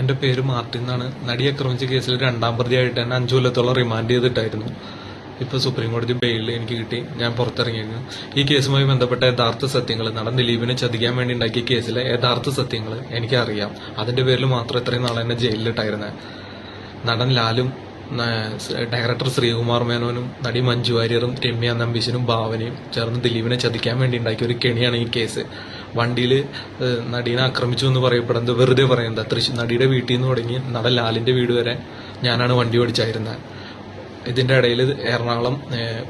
എന്റെ പേര് മാർട്ടിൻ എന്നാണ്. നടി ആക്രമിച്ച കേസിൽ രണ്ടാം പ്രതിയായിട്ട് എന്നെ അഞ്ചു കൊല്ലത്തോളം റിമാൻഡ് ചെയ്തിട്ടായിരുന്നു. ഇപ്പോൾ സുപ്രീം കോടതി ബെയിലിൽ എനിക്ക് കിട്ടി. ഞാൻ പുറത്തിറങ്ങിയിരുന്നു ഈ കേസുമായി ബന്ധപ്പെട്ട യഥാർത്ഥ സത്യങ്ങൾ നടൻ ദിലീപിനെ ചതിക്കാൻ വേണ്ടി ഉണ്ടാക്കിയ കേസിലെ യഥാർത്ഥ സത്യങ്ങൾ എനിക്കറിയാം. അതിന്റെ പേരിൽ മാത്രം ഇത്രയും നാളെ എന്നെ ജയിലിലിട്ടായിരുന്നത് നടൻ ലാലും ഡയറക്ടർ ശ്രീകുമാർ മേനോനും നടി മഞ്ജു വാര്യറും രമ്യ നമ്പീശനും ഭാവനയും ചേർന്ന് ദിലീപിനെ ചതിക്കാൻ വേണ്ടി ഉണ്ടാക്കിയ ഒരു കെണിയാണ് ഈ കേസ്. വണ്ടിയിൽ നടീനെ ആക്രമിച്ചു എന്ന് പറയപ്പെടുന്നത് വെറുതെ പറയുന്നത് തൃശ്ശൂർ നടിയുടെ വീട്ടിൽ നിന്ന് തുടങ്ങി നട ലാലിന്റെ വീട് വരെ ഞാനാണ് വണ്ടി ഓടിച്ചായിരുന്നത്. ഇതിന്റെ ഇടയിൽ എറണാകുളം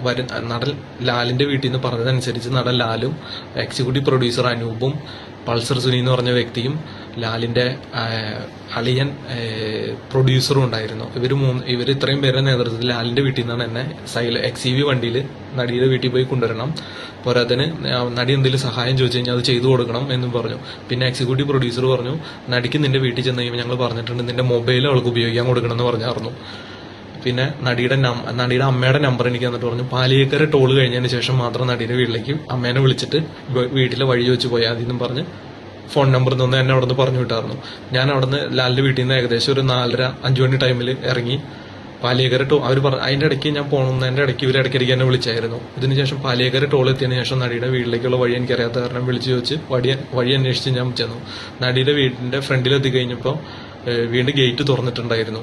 വരു നടൻ ലാലിന്റെ വീട്ടിൽ നിന്ന് പറഞ്ഞതനുസരിച്ച് നടൻ ലാലും എക്സിക്യൂട്ടീവ് പ്രൊഡ്യൂസർ അനൂപും പൾസർ സുനി എന്ന് പറഞ്ഞ വ്യക്തിയും ലാലിന്റെ ആഹ്, അളിയൻ പ്രൊഡ്യൂസറും ഉണ്ടായിരുന്നു. ഇവർ മൂന്ന് ഇവർ ഇത്രയും പേരുടെ നേതൃത്വത്തിൽ ലാലിന്റെ വീട്ടിൽ നിന്നാണ് എന്നെ സൈല എക്സ് ഇ വി വണ്ടിയിൽ നടിയുടെ വീട്ടിൽ പോയി കൊണ്ടുവരണം. പോരാത്തിന് നടി എന്തെങ്കിലും സഹായം ചോദിച്ചു കഴിഞ്ഞാൽ അത് ചെയ്തു കൊടുക്കണം എന്നും പറഞ്ഞു. പിന്നെ എക്സിക്യൂട്ടീവ് പ്രൊഡ്യൂസർ പറഞ്ഞു നടിക്ക് നിന്റെ വീട്ടിൽ ചെന്ന് കഴിയുമ്പോൾ ഞങ്ങൾ പറഞ്ഞിട്ടുണ്ട് നിന്റെ മൊബൈൽ അവൾക്ക് ഉപയോഗിക്കാൻ കൊടുക്കണം എന്ന് പറഞ്ഞായിരുന്നു. പിന്നെ നടിയുടെ നടിയുടെ അമ്മയുടെ നമ്പർ എനിക്ക് തന്നിട്ട് പറഞ്ഞു പാലിയേക്കര ടോൾ കഴിഞ്ഞതിന് ശേഷം മാത്രം നടിയുടെ വീട്ടിലേക്ക് അമ്മേനെ വിളിച്ചിട്ട് വീട്ടിലെ വഴി ചോദിച്ച് പോയാൽ മതി എന്നും പറഞ്ഞ് ഫോൺ നമ്പർ നിന്ന് എന്നെ അവിടെ നിന്ന് പറഞ്ഞു വിട്ടായിരുന്നു ഞാൻ അവിടെ നിന്ന് വീട്ടിൽ നിന്ന് ഏകദേശം ഒരു നാലര അഞ്ചു മണി ടൈമിൽ ഇറങ്ങി പാലിയേക്കര ടോ അവർ പറഞ്ഞു അതിന്റെ ഇടയ്ക്ക് ഞാൻ പോകണമെന്നതിന്റെ ഇടയ്ക്ക് ഇവർ ഇടയ്ക്കിടയ്ക്ക് എന്നെ വിളിച്ചായിരുന്നു. ഇതിനുശേഷം പാലിയേക്കര ടോൾ എത്തിയതിനു ശേഷം നടിയുടെ വീട്ടിലേക്കുള്ള വഴി എനിക്കറിയാത്ത കാരണം വിളിച്ചു ചോദിച്ച് വഴി വഴി അന്വേഷിച്ച് ഞാൻ ചെന്നു. നടിയുടെ വീടിന്റെ ഫ്രണ്ടിലെത്തി കഴിഞ്ഞപ്പോൾ വീണ്ടും ഗേറ്റ് തുറന്നിട്ടുണ്ടായിരുന്നു.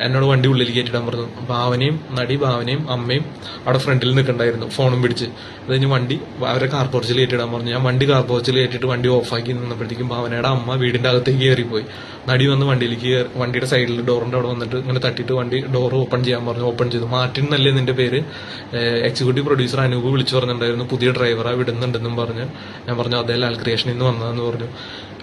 എന്നോട് വണ്ടി ഉള്ളിൽ കയറ്റിടാൻ പറഞ്ഞു. ഭാവനയും നടി ഭാവനയും അമ്മയും അവിടെ ഫ്രണ്ടിൽ നിൽക്കണ്ടായിരുന്നു ഫോണും പിടിച്ച്. അത് കഴിഞ്ഞ് വണ്ടി അവരെ കാർ പോർച്ചിൽ കയറ്റിടാൻ പറഞ്ഞു. ഞാൻ വണ്ടി കാർ പോർച്ചിൽ കയറ്റിട്ട് വണ്ടി ഓഫാക്കി നിന്നപ്പോഴത്തേക്കും ഭാവനയുടെ അമ്മ വീടിന്റെ അകത്തേക്ക് കയറിപ്പോയി. നടി വന്ന് വണ്ടിയിലേക്ക് വണ്ടിയുടെ സൈഡിൽ ഡോറിന്റെ അവിടെ വന്നിട്ട് ഇങ്ങനെ തട്ടിയിട്ട് വണ്ടി ഡോർ ഓപ്പൺ ചെയ്യാൻ പറഞ്ഞു ഓപ്പൺ ചെയ്തു. മാർട്ടിൻ എന്നല്ലേ നിന്റെ പേര്? എക്സിക്യൂട്ടീവ് പ്രൊഡ്യൂസർ അനൂപ് വിളിച്ചു പറഞ്ഞിട്ടുണ്ടായിരുന്നു പുതിയ ഡ്രൈവറാ വിടുന്നുണ്ടെന്നും പറഞ്ഞ്. ഞാൻ പറഞ്ഞു അതേ ലാൽ ക്രിയേഷനിൽ നിന്ന് വന്നതെന്ന് പറഞ്ഞു.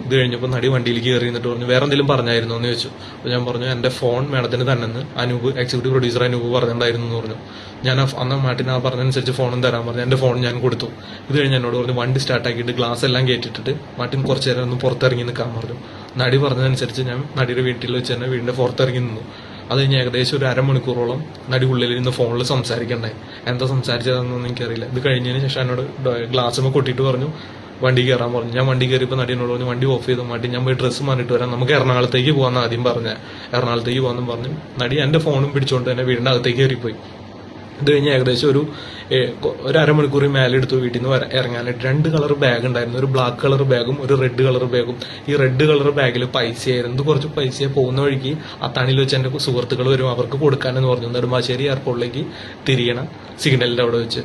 ഇത് കഴിഞ്ഞപ്പോൾ നടി വണ്ടിയിലേക്ക് കയറി എന്നിട്ട് പറഞ്ഞു വേറെ എന്തെങ്കിലും പറഞ്ഞായിരുന്നോ? എന്ന് ചോദിച്ചു. അപ്പോൾ ഞാൻ പറഞ്ഞു എന്റെ ഫോൺ മേഡത്തിന് തന്നെന്ന്. അനൂപ് എക്സിക്യൂട്ടീവ് പ്രൊഡ്യൂസർ അനൂപ് പറഞ്ഞിട്ടുണ്ടായിരുന്നു എന്ന് പറഞ്ഞു. ഞാൻ അന്ന് മാട്ടിന് ആ പറഞ്ഞതനുസരിച്ച് ഫോണും തരാൻ പറഞ്ഞു. എന്റെ ഫോൺ ഞാൻ കൊടുത്തു. ഇത് കഴിഞ്ഞ് എന്നോട് പറഞ്ഞു വണ്ടി സ്റ്റാർട്ടാക്കിയിട്ട് ഗ്ലാസ് എല്ലാം കയറ്റിട്ടിട്ട് മാട്ടിൻ കുറച്ച് നേരം ഒന്ന് പുറത്തിറങ്ങി നിൽക്കാൻ പറഞ്ഞു. നടി പറഞ്ഞതനുസരിച്ച് ഞാൻ നടിയുടെ വീട്ടിൽ വെച്ച് തന്നെ വീടിന്റെ പുറത്തിറങ്ങി നിന്നു. അത് കഴിഞ്ഞ് ഏകദേശം ഒരു അരമണിക്കൂറോളം നടി ഉള്ളിൽ ഇരുന്ന് ഫോണിൽ സംസാരിക്കണ്ടായി. എന്താ സംസാരിച്ചതെന്നൊന്നും എനിക്കറിയില്ല. ഇത് കഴിഞ്ഞതിന് ശേഷം എന്നോട് ഗ്ലാസ് കൊട്ടിയിട്ട് പറഞ്ഞു വണ്ടി കയറാൻ പറഞ്ഞു. ഞാൻ വണ്ടി കയറിയപ്പോൾ നടിയോട് പറഞ്ഞു വണ്ടി ഓഫ് ചെയ്തു മാറ്റി ഞാൻ പോയി ഡ്രസ്സ് മാറിയിട്ട് വരാം. നമുക്ക് എറണാകുളത്തേക്ക് പോകാമെന്ന് ആദ്യം പറഞ്ഞ. എറണാകുളത്തേക്ക് പോകാമെന്നും പറഞ്ഞു നടി എന്റെ ഫോണും പിടിച്ചുകൊണ്ട് തന്നെ വീടിന്റെ അകത്തേക്ക് കയറിപ്പോയി ഇത് കഴിഞ്ഞ് ഏകദേശം ഒരു ഒരു അരമണിക്കൂർ മേലെ എടുത്തു വീട്ടിൽ നിന്ന് ഇറങ്ങാനായിട്ട്. രണ്ട് കളർ ബാഗ് ഉണ്ടായിരുന്നു. ഒരു ബ്ലാക്ക് കളർ ബാഗും ഒരു റെഡ് കളർ ബാഗും ഈ റെഡ് കളർ ബാഗിൽ പൈസയായിരുന്നു. കുറച്ച് പൈസ പോകുന്ന വഴിക്ക് അത്താണിയിൽ വെച്ച് എന്റെ സുഹൃത്തുക്കൾ വരും. അവർക്ക് കൊടുക്കാനെന്ന് പറഞ്ഞു. നെടുമ്പാശ്ശേരി എയർപോർട്ടിലേക്ക് തിരിയണം. സിഗ്നലിന്റെ അവിടെ വെച്ച്.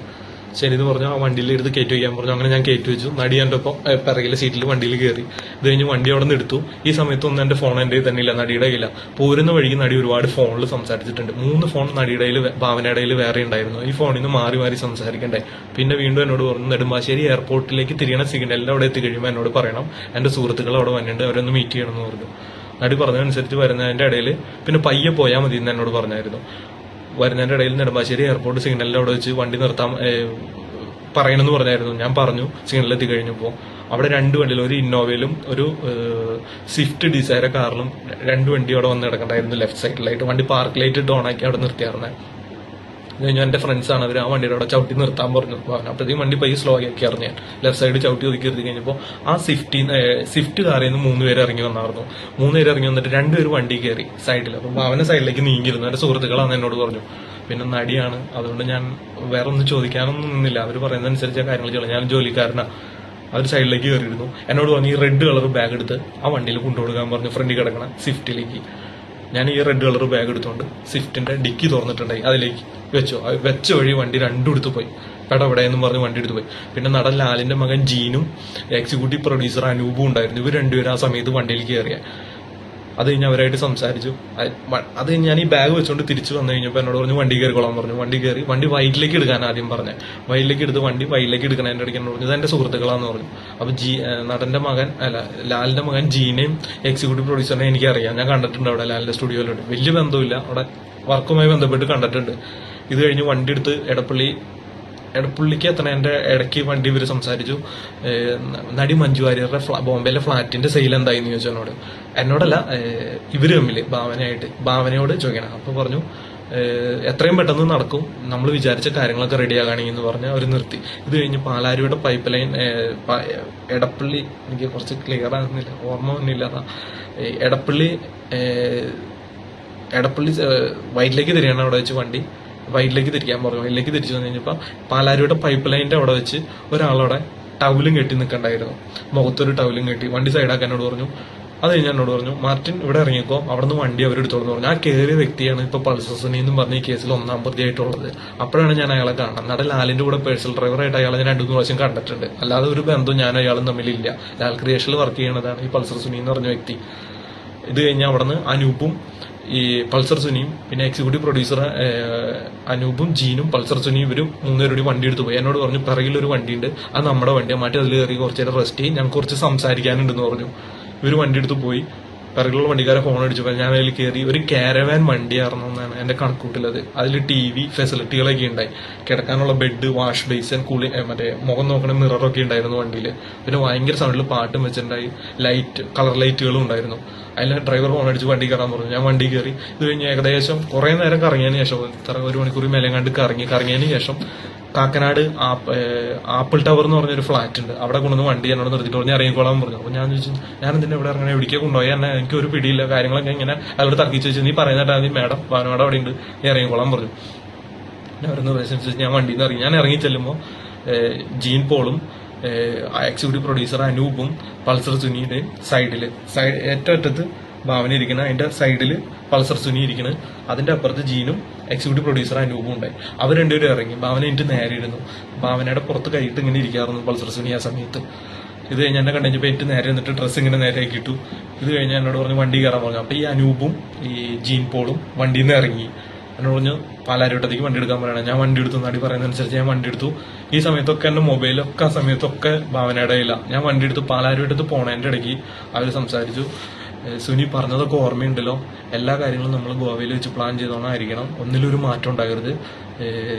ശരി എന്ന് പറഞ്ഞു ആ വണ്ടിയിൽ എടുത്ത് കയറ്റി വയ്ക്കാൻ പറഞ്ഞു. അങ്ങനെ ഞാൻ കയറ്റി വെച്ചു. നടി എന്റെ ഒപ്പം പിറകിലെ സീറ്റിൽ വണ്ടിയിൽ കയറി ഇത് കഴിഞ്ഞ് വണ്ടി അവിടെ നിന്ന് എടുത്തു. ഈ സമയത്തൊന്നും എന്റെ ഫോൺ എന്റെ തന്നെ ഇല്ല നടിയുടെ കയ്യില്ല പോരുന്ന വഴിക്ക് നടി ഒരുപാട് ഫോണിൽ സംസാരിച്ചിട്ടുണ്ട്. മൂന്ന് ഫോൺ നടിയുടെ കയ്യിൽ ഭാവനയുടെ കയ്യിൽ വേറെ ഉണ്ടായിരുന്നു. ഈ ഫോണിൽ നിന്ന് മാറി മാറി സംസാരിക്കണ്ടേ? പിന്നെ വീണ്ടും എന്നോട് പറഞ്ഞു നെടുമ്പാശ്ശേരി എയർപോർട്ടിലേക്ക് തിരിയണ സിഗ്നലിൽ അവിടെ എത്തി കഴിയുമ്പോൾ എന്നോട് പറയണം. എന്റെ സുഹൃത്തുക്കൾ അവിടെ വന്നിട്ടുണ്ട് അവരൊന്ന് മീറ്റ് ചെയ്യണമെന്ന് പറഞ്ഞു. നടി പറഞ്ഞതനുസരിച്ച് വരുന്നതിന്റെ ഇടയിൽ പിന്നെ പയ്യെ പോയാൽ മതി എന്ന് എന്നോട് പറഞ്ഞായിരുന്നു. വരുന്നതിന്റെ ഇടയിൽ നെടുമ്പാശ്ശേരി എയർപോർട്ട് സിഗ്നലിൽ അവിടെ വെച്ച് വണ്ടി നിർത്താൻ പറയണമെന്ന് പറഞ്ഞായിരുന്നു. ഞാൻ പറഞ്ഞു സിഗ്നലിലെത്തി കഴിഞ്ഞപ്പോൾ അവിടെ രണ്ട് വണ്ടിയിൽ ഒരു ഇന്നോവയിലും ഒരു സ്വിഫ്റ്റ് ഡിസൈറ കാറിലും രണ്ട് വണ്ടി അവിടെ വന്ന് കിടക്കണ്ടായിരുന്നു ലെഫ്റ്റ് സൈഡിലായിട്ട് വണ്ടി പാർക്ക് ഓണാക്കി അവിടെ നിർത്തിയായിരുന്നേ ഇത് കഴിഞ്ഞു എന്റെ ഫ്രണ്ട്സ് ആണ്. അവർ ആ വണ്ടിയുടെ അവിടെ ചവിട്ടി നിർത്താൻ പറഞ്ഞു. അപ്പോഴത്തേക്കും വണ്ടി പൈസ സ്ലോ ആക്കി അറിഞ്ഞു ഞാൻ. ലെഫ്റ്റ് സൈഡ് ചവിട്ടി ഒതുക്കി എത്തി കഴിഞ്ഞപ്പോൾ ആ സ്വിഫ്റ്റി സ്വിഫ്റ്റ് കാറിൽ നിന്ന് മൂന്ന് പേര് ഇറങ്ങി വന്നായിരുന്നു. മൂന്ന് പേര് ഇറങ്ങി വന്നിട്ട് രണ്ടുപേര് വണ്ടി കയറി സൈഡിൽ അപ്പം അവനെ സൈഡിലേക്ക് നീങ്ങിയിരുന്നു. എന്റെ സുഹൃത്തുക്കളാണ് എന്നോട് പറഞ്ഞു. പിന്നെ നടിയാണ്. അതുകൊണ്ട് ഞാൻ വേറെ ഒന്നും ചോദിക്കാനൊന്നും നിന്നില്ല. അവർ പറയുന്നതനുസരിച്ച് കാര്യങ്ങൾ ചെയ്യണം. ഞാൻ ജോലിക്കാരനാണ് അവർ സൈഡിലേക്ക് കയറിയിരുന്നു. എന്നോട് പറഞ്ഞു ഈ റെഡ് കളർ ബാഗ് എടുത്ത് ആ വണ്ടിയിൽ കൊണ്ടുകൊടുക്കാൻ പറഞ്ഞു. ഫ്രണ്ടിൽ കിടക്കണ സ്വിഫ്റ്റിലേക്ക് ഞാൻ ഈ റെഡ് കളർ ബാഗ് എടുത്തുകൊണ്ട് സ്വിഫ്റ്റിന്റെ ഡിക്കി തുറന്നിട്ടുണ്ടായി. അതിലേക്ക് വെച്ചു. വെച്ച വഴി വണ്ടി രണ്ടും എടുത്തു പോയി. പെടവിടെ എന്നും പറഞ്ഞ് വണ്ടി എടുത്തു പോയി. പിന്നെ നടൻ ലാലിന്റെ മകൻ ജീനും എക്സിക്യൂട്ടീവ് പ്രൊഡ്യൂസർ അനൂപും ഉണ്ടായിരുന്നു. ഇവർ രണ്ടുപേരും ആ സമയത്ത് വണ്ടിയിൽ കയറിയ അത് കഴിഞ്ഞ് അവരായിട്ട് സംസാരിച്ചു. അത് കഴിഞ്ഞ് ഞാൻ ഈ ബാഗ് വെച്ചുകൊണ്ട് തിരിച്ചു വന്നു കഴിഞ്ഞപ്പോൾ എന്നോട് പറഞ്ഞു വണ്ടി കയറിക്കോളാൻ പറഞ്ഞു. വണ്ടി കയറി വണ്ടി വൈറ്റിലേക്ക് എടുക്കാൻ ആദ്യം പറഞ്ഞു. വൈറ്റിലേക്ക് എടുത്ത് വണ്ടി വൈറ്റിലേക്ക് എടുക്കണതിന്റെ ഇടയ്ക്ക് എന്നോട് പറഞ്ഞു. ഇത് സുഹൃത്തുക്കളാന്ന് പറഞ്ഞു. അപ്പൊ ജി നടന്റെ മകൻ അല്ല ലാലിന്റെ മകൻ ജീനെയും എക്സിക്യൂട്ടീവ് പ്രൊഡ്യൂസറിനെ എനിക്ക് അറിയാം ഞാൻ കണ്ടിട്ടുണ്ട് അവിടെ ലാലിന്റെ സ്റ്റുഡിയോയിലോട്ട് വലിയ ബന്ധമില്ല അവിടെ വർക്കുമായി ബന്ധപ്പെട്ട് കണ്ടിട്ടുണ്ട്. ഇത് കഴിഞ്ഞ് വണ്ടി എടുത്ത് എടപ്പള്ളി എടപ്പള്ളിക്ക് എത്തണേന്റെ ഇടയ്ക്ക് വണ്ടി ഇവർ സംസാരിച്ചു. നടി മഞ്ജു വാര്യരുടെ ബോംബെയിലെ ഫ്ലാറ്റിന്റെ സെയിൽ എന്തായി എന്ന് ചോദിച്ചു എന്നോട്. എന്നോടല്ല ഇവർ തമ്മിൽ ഭാവനയായിട്ട്. ഭാവനയോട് ചോദിക്കണം. അപ്പൊ പറഞ്ഞു എത്രയും പെട്ടെന്ന് നടക്കും. നമ്മൾ വിചാരിച്ച കാര്യങ്ങളൊക്കെ റെഡി ആകുകയാണെങ്കിൽ എന്ന് പറഞ്ഞ് അവർ നിർത്തി. ഇത് കഴിഞ്ഞ് പാലാരിയുടെ പൈപ്പ് ലൈൻ എടപ്പള്ളി എനിക്ക് കുറച്ച് ക്ലിയർ ആകുന്നില്ല ഓർമ്മ ഒന്നുമില്ല അതാ. ഏഹ് എടപ്പള്ളി എടപ്പള്ളി വൈറ്റിലേക്ക് തിരിയാണ് അവിടെ വെച്ച് വണ്ടി. വൈറ്റിലേക്ക് തിരിക്കാൻ പറഞ്ഞു. വൈറ്റിലേക്ക് തിരിച്ചു വന്നു കഴിഞ്ഞപ്പോൾ പാലാരിയുടെ പൈപ്പ് ലൈനിന്റെ അവിടെ വെച്ച് ഒരാളവിടെ ടൗലും കെട്ടി നിൽക്കണ്ടായിരുന്നു. മുഖത്തൊരു ടൗലും കെട്ടി. വണ്ടി സൈഡാക്കാനോട് പറഞ്ഞു. അത് കഴിഞ്ഞ് എന്നോട് പറഞ്ഞു മാർട്ടിൻ ഇവിടെ ഇറങ്ങിക്കോ. അവിടെ നിന്ന് വണ്ടി അവരെടുത്തോളെന്ന് പറഞ്ഞു. ആ കയറിയ വ്യക്തിയാണ് ഇപ്പൊ പൾസസിനി എന്നും പറഞ്ഞ ഈ കേസിൽ ഒന്നാം പ്രതിയായിട്ടുള്ളത്. അപ്പോഴാണ് ഞാൻ അയാളെ കാണുന്നത്. നട ലാലിന്റെ കൂടെ പേഴ്സണൽ ഡ്രൈവറായിട്ട് അയാളെ ഞാൻ രണ്ടു മൂന്ന് പ്രാവശ്യം കണ്ടിട്ടുണ്ട്. അല്ലാതെ ഒരു ബന്ധവും ഞാനും അയാളും തമ്മിലില്ല. ലാൽ ക്രിയേഷനിൽ വർക്ക് ചെയ്യുന്നതാണ് ഈ പൾസർ സുനി എന്ന് പറഞ്ഞ വ്യക്തി. ഇത് കഴിഞ്ഞ് അവിടുന്ന് അനൂപും ഈ പൾസർ സുനിയും പിന്നെ എക്സിക്യൂട്ടീവ് പ്രൊഡ്യൂസർ അനൂപും ജീനും പൾസർ സുനിയും ഇവരും മൂന്നുപേരോട് വണ്ടി എടുത്തു പോയി. എന്നോട് പറഞ്ഞു പിറകിൽ ഒരു വണ്ടിയുണ്ട്. അത് നമ്മുടെ വണ്ടിയാണ് മാറ്റി അതിൽ കയറി കുറച്ച് നേരം റെസ്റ്റ് ചെയ്യും. ഞങ്ങൾക്ക് കുറച്ച് സംസാരിക്കാനുണ്ടെന്ന് പറഞ്ഞു. ഇവർ വണ്ടി എടുത്ത് പോയി. പിറകിലുള്ള വണ്ടിക്കാരെ ഫോൺ അടിച്ചപ്പോൾ ഞാൻ അതിൽ കയറി ഒരു കാരവാൻ വണ്ടിയായിരുന്നു എന്നാണ് എന്റെ കണക്കൂട്ടിലത്. അതിൽ ടി വി ഫെസിലിറ്റികളൊക്കെ ഉണ്ടായി. കിടക്കാനുള്ള ബെഡ് വാഷ് ബേസൻ കൂളി മറ്റേ മുഖം നോക്കണ മിററൊക്കെ ഉണ്ടായിരുന്നു വണ്ടിയിൽ പിന്നെ ഭയങ്കര സൗണ്ടിൽ പാട്ടും വെച്ചിട്ടുണ്ടായി. ലൈറ്റ് കളർ ലൈറ്റുകളും ഉണ്ടായിരുന്നു. അതിൽ ഡ്രൈവർ ഫോൺ അടിച്ച് വണ്ടി കയറാൻ പറഞ്ഞു. ഞാൻ വണ്ടി കയറി. ഇത് കഴിഞ്ഞ് ഏകദേശം കുറെ നേരം കറങ്ങിയതിന് ശേഷം ഇത്ര ഒരു മണിക്കൂർ മേലെ കണ്ട് കറങ്ങി. കറങ്ങിയതിന് ശേഷം കാക്കനാട് ആപ്പിൾ ടവർ എന്ന് പറഞ്ഞൊരു ഫ്ലാറ്റ് ഉണ്ട് അവിടെ കൊണ്ടുവന്ന് വണ്ടി എന്നോട് നിർത്തിയിട്ട് പറഞ്ഞ് ഇറങ്ങിക്കോളാൻ പറഞ്ഞു. അപ്പൊ ഞാൻ ചോദിച്ചു ഞാൻ എന്തിനാ ഇവിടെ ഇറങ്ങണേ? എവിടേക്ക് കൊണ്ടുപോയി? എന്നെ എനിക്ക് ഒരു പിടിയില്ല. കാര്യങ്ങളൊക്കെ ഇങ്ങനെ അവരോട് തർക്കിച്ച് വെച്ചു നീ പറയുന്നിട്ടാ നീ മേഡം. ഭാനുമാടം അവിടെ ഉണ്ട് നീ ഇറങ്ങിക്കോളാൻ പറഞ്ഞു. ഞാൻ വരുന്ന പ്രദേശം ഞാൻ വണ്ടിയിൽ നിന്ന് ഇറങ്ങി. ഞാൻ ഇറങ്ങി ചെല്ലുമ്പോൾ ജീൻ പോളും എക്സിക്യൂട്ടീവ് പ്രൊഡ്യൂസർ അനൂപും പൾസർ സുനിയുടെ സൈഡിൽ സൈഡ് ഏറ്റവും അറ്റത്ത് ഭാവന ഇരിക്കണ അതിന്റെ സൈഡിൽ പൾസർ സുനി ഇരിക്കുന്നത് അതിന്റെ അപ്പുറത്ത് ജീനും എക്സിക്യൂട്ടീവ് പ്രൊഡ്യൂസർ അനൂപും ഉണ്ടായി. അവർ രണ്ടുപേരും ഇറങ്ങി. ഭാവന എനിക്ക് നേരെ ഇരുന്നു. ഭാവനയുടെ പുറത്ത് കൈയിട്ട് ഇങ്ങനെ ഇരിക്കാറുന്നു പൾസർ സുനി ആ സമയത്ത്. ഇത് കഴിഞ്ഞ് എന്നെ കണ്ടുകഴിഞ്ഞപ്പോൾ എനിക്ക് നേരെ എന്നിട്ട് ഡ്രസ്സ് ഇങ്ങനെ നേരെ ഇട്ടു. ഇത് കഴിഞ്ഞ് എന്നോട് പറഞ്ഞു വണ്ടി കയറാൻ പറഞ്ഞു. അപ്പോൾ ഈ അനൂപും ഈ ജീൻ പോളും വണ്ടിയിൽ നിന്ന് ഇറങ്ങി. എന്നോട് പറഞ്ഞു പാലാരിവട്ടത്തേക്ക് വണ്ടി എടുക്കാൻ പറയണം. ഞാൻ വണ്ടി എടുത്തു. നടി പറയുന്നതനുസരിച്ച് ഞാൻ വണ്ടി എടുത്തു. ഈ സമയത്തൊക്കെ എന്റെ മൊബൈലൊക്കെ ആ സമയത്തൊക്കെ ഭാവനയുടെ ഇല്ല ഞാൻ വണ്ടി എടുത്തു പാലാരിവട്ടത്ത് പോണതിന്റെ ഇടയ്ക്ക് അവർ സംസാരിച്ചു. സുനി പറഞ്ഞതൊക്കെ ഓർമ്മയുണ്ടല്ലോ. എല്ലാ കാര്യങ്ങളും നമ്മൾ ഗോവയിൽ വെച്ച് പ്ലാൻ ചെയ്തോണായിരിക്കണം. ഒന്നിലൊരു മാറ്റം ഉണ്ടാകരുത്.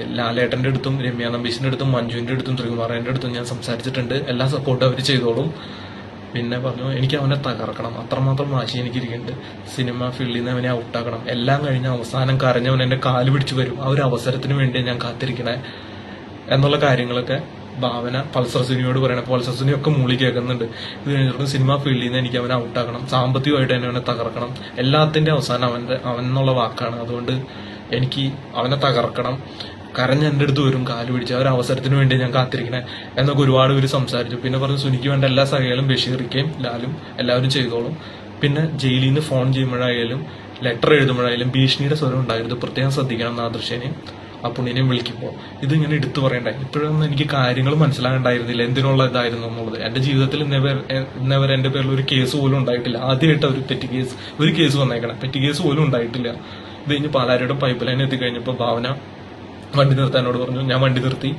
ലാലേട്ടന്റെ അടുത്തും രമ്യ നമ്പീശിന്റെ അടുത്തും മഞ്ജുവിന്റെ അടുത്തും ശ്രീകുമാറിന്റെ അടുത്തും ഞാൻ സംസാരിച്ചിട്ടുണ്ട്. എല്ലാ സപ്പോർട്ടും അവർ ചെയ്തോളും. പിന്നെ പറഞ്ഞു എനിക്ക് അവനെ തകർക്കണം. അത്രമാത്രം വാശി എനിക്കിരിക്കുന്നുണ്ട്. സിനിമ ഫീൽഡിൽ നിന്ന് അവനെ ഔട്ടാക്കണം. എല്ലാം കഴിഞ്ഞ് അവസാനം കരഞ്ഞവൻ എന്റെ കാൽ പിടിച്ചു വരും. ആ ഒരു അവസരത്തിന് വേണ്ടി ഞാൻ കാത്തിരിക്കണേ. എന്നുള്ള കാര്യങ്ങളൊക്കെ ഭാവന പൾസർ സുനിയോട് പറയണം പൾസർ സുനി ഒക്കെ മൂളി കേൾക്കുന്നുണ്ട്. ഇത് കഴിഞ്ഞിട്ട് സിനിമ ഫീൽഡിൽ നിന്ന് എനിക്ക് അവനെ ഔട്ടാക്കണം സാമ്പത്തികമായിട്ട് തന്നെ അവനെ തകർക്കണം. എല്ലാത്തിന്റെ അവസാനം അവന്റെ അവൻ എന്നുള്ള വാക്കാണ്. അതുകൊണ്ട് എനിക്ക് അവനെ തകർക്കണം. കരഞ്ഞ് എന്റെ അടുത്ത് വരും കാൽ പിടിച്ച്. ആ ഒരു അവസരത്തിന് വേണ്ടി ഞാൻ കാത്തിരിക്കണേ എന്നൊക്കെ ഒരുപാട് പേര് സംസാരിച്ചു. പിന്നെ പറഞ്ഞു സുനിക്ക് വേണ്ട എല്ലാ സഹകളും ബഷീറിക്കയും ലാലും എല്ലാവരും ചെയ്തോളും. പിന്നെ ജയിലിൽ നിന്ന് ഫോൺ ചെയ്യുമ്പോഴായാലും ലെറ്റർ എഴുതുമ്പോഴായാലും ഭീഷണിയുടെ സ്വരം ഉണ്ടായിരുന്നു പ്രത്യേകം ശ്രദ്ധിക്കണം നാദൃശ്യനെയും ആ പുണ്യനെയും വിളിക്കുമ്പോൾ ഇതിങ്ങനെ എടുത്തു പറയണ്ടേ? ഇപ്പോഴൊന്നും എനിക്ക് കാര്യങ്ങൾ മനസ്സിലാകണ്ടായിരുന്നില്ല. എന്തിനുള്ള ഇതായിരുന്നു എന്നുള്ളത്. എന്റെ ജീവിതത്തിൽ ഇന്നേവർ ഇന്നേവരെ എന്റെ പേരിൽ ഒരു കേസ് പോലും ഉണ്ടായിട്ടില്ല. ആദ്യമായിട്ട് ഒരു പെറ്റി കേസ് ഒരു കേസ് വന്നേക്കണം. പെറ്റി കേസ് പോലും ഉണ്ടായിട്ടില്ല. ഇത് കഴിഞ്ഞ് പാലാരിയുടെ പൈപ്പ് ലൈൻ എത്തിക്കഴിഞ്ഞപ്പോൾ ഭാവന വണ്ടി നിർത്താനോട് പറഞ്ഞു ഞാൻ വണ്ടി നിർത്തി.